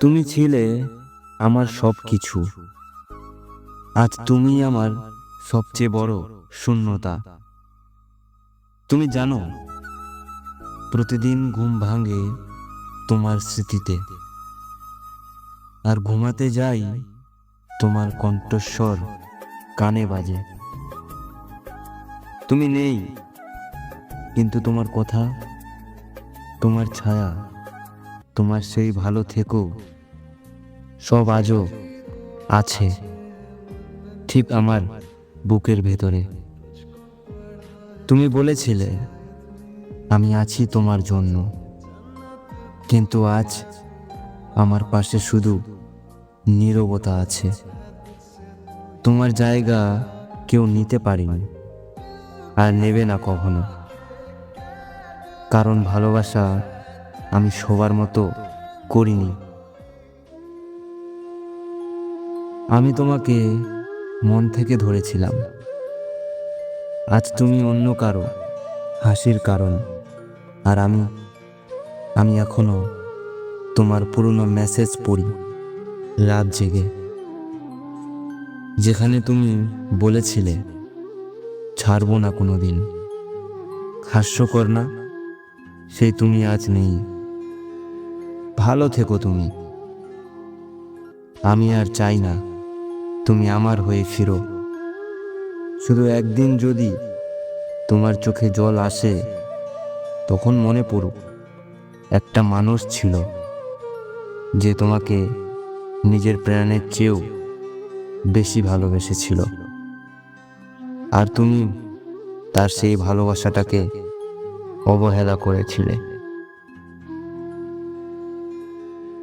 তুমি ছিলে আমার সব কিছু আজ তুমি আমার সবচেয়ে বড় শূন্যতা। তুমি জানো, প্রতিদিন ঘুম ভাঙে তোমার স্মৃতিতে। আর ঘুমাতে যাই তোমার কণ্ঠস্বর কানে বাজে। তুমি নেই, কিন্তু তোমার কথা, তোমার ছায়া, তোমার সেই ভালো থেকো। সব আজও আছে, ঠিক আমার বুকের ভেতরে। তুমি বলেছিলে, আমি আছি তোমার জন্য, কিন্তু আজ আমার পাশে শুধু নীরবতা আছে। তোমার জায়গা কেউ নিতে পারেনি, আর নেবে না কখনো। কারণ ভালোবাসা আমি সবার মতো করিনি। আমি তোমাকে মন থেকে ধরেছিলাম। আজ তুমি অন্য কারও হাসির কারণ। আর আমি আমি এখনও তোমার পুরনো মেসেজ পড়ি রাত জেগে। যেখানে তুমি বলেছিলে, ছাড়বো না কোনো দিন হাস্যকর না সেই তুমি আজ নেই। ভালো থেকো তুমি। আমি আর চাই না তুমি আমার হয়ে ফিরো। শুধু একদিন যদি তোমার চোখে জল আসে, তখন মনে পড়ুক, একটা মানুষ ছিল যে তোমাকে নিজের প্রাণের চেয়েও বেশি ভালোবেসেছিল। আর তুমি তার সেই ভালোবাসাটাকে অবহেলা করেছিলে।